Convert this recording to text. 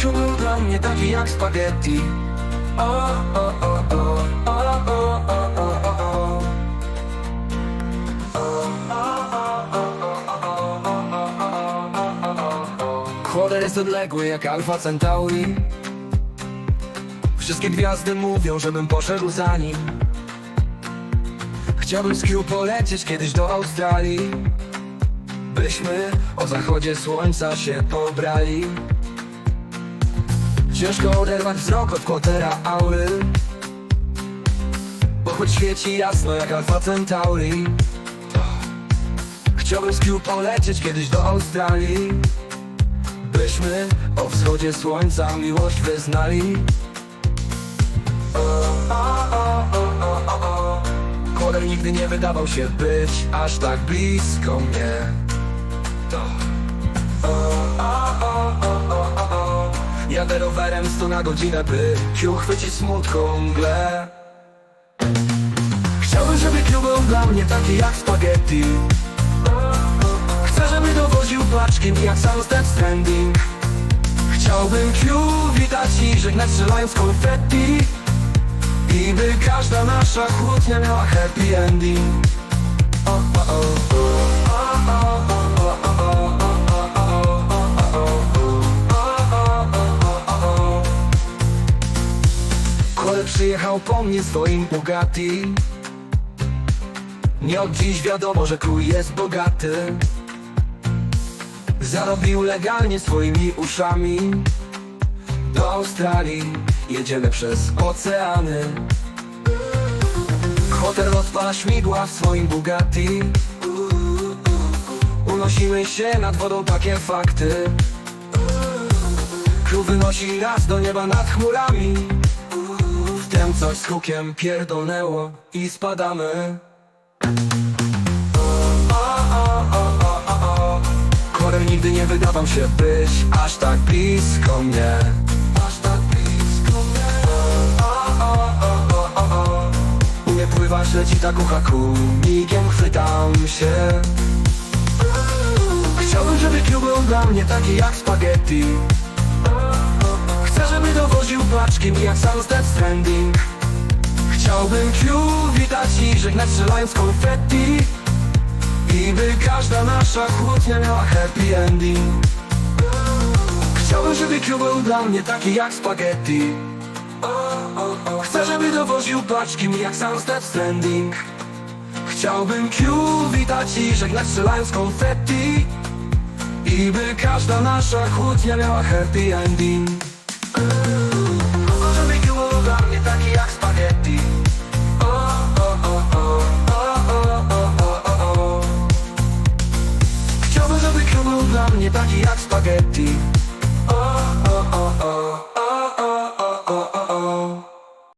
Q był dla mnie taki jak spaghetti. O, o, o, o, o. Chłoder jest odległy jak Alfa Centauri. Wszystkie gwiazdy mówią, żebym poszedł za nim. Chciałbym z Q polecieć kiedyś do Australii Byśmy o zachodzie słońca się pobrali Ciężko oderwać wzrok od kłotera aury. Bo choć świeci jasno jak Alfa Centauri Chciałbym z Q polecieć kiedyś do Australii Byśmy o wschodzie słońca miłość wyznali. Koder nigdy nie wydawał się być aż tak blisko mnie Jadę rowerem 100 na godzinę, by Q chwycić smutką mgle. Chciałbym, żeby Q był dla mnie taki jak spaghetti. Chcę, żeby dowoził paczkiem jak Sunset Stranding Chciałbym Q witać i żegnać strzelając konfetti. I by każda nasza kłótnia miała happy ending. O, o, o. przyjechał po mnie swoim Bugatti. Nie od dziś wiadomo, że krój jest bogaty. Zarobił legalnie swoimi uszami. Do Australii jedziemy przez oceany. Hotel odpala śmigła w swoim Bugatti. Unosimy się nad wodą, takie fakty. Król wynosi nas do nieba nad chmurami Wtem coś z hukiem pierdolnęło i spadamy. Korem nigdy nie wydawał się być aż tak blisko mnie. Aż tak blisko mnie. Umie pływać, leci tak ucha migiem chwytam się. Chciałbym, żeby Q był dla mnie taki jak spaghetti żeby dowoził paczkiem jak Sunset Stranding. Chciałbym Q witać i żegnać strzelając konfetti. I by każda nasza kłótnia miała happy ending. Chciałbym, żeby Q był dla mnie taki jak spaghetti. Chcę, żeby dowoził paczki jak Sunset Stranding. Chciałbym Q witać i żegnać strzelając konfetti. I by każda nasza kłótnia miała happy ending spaghetti.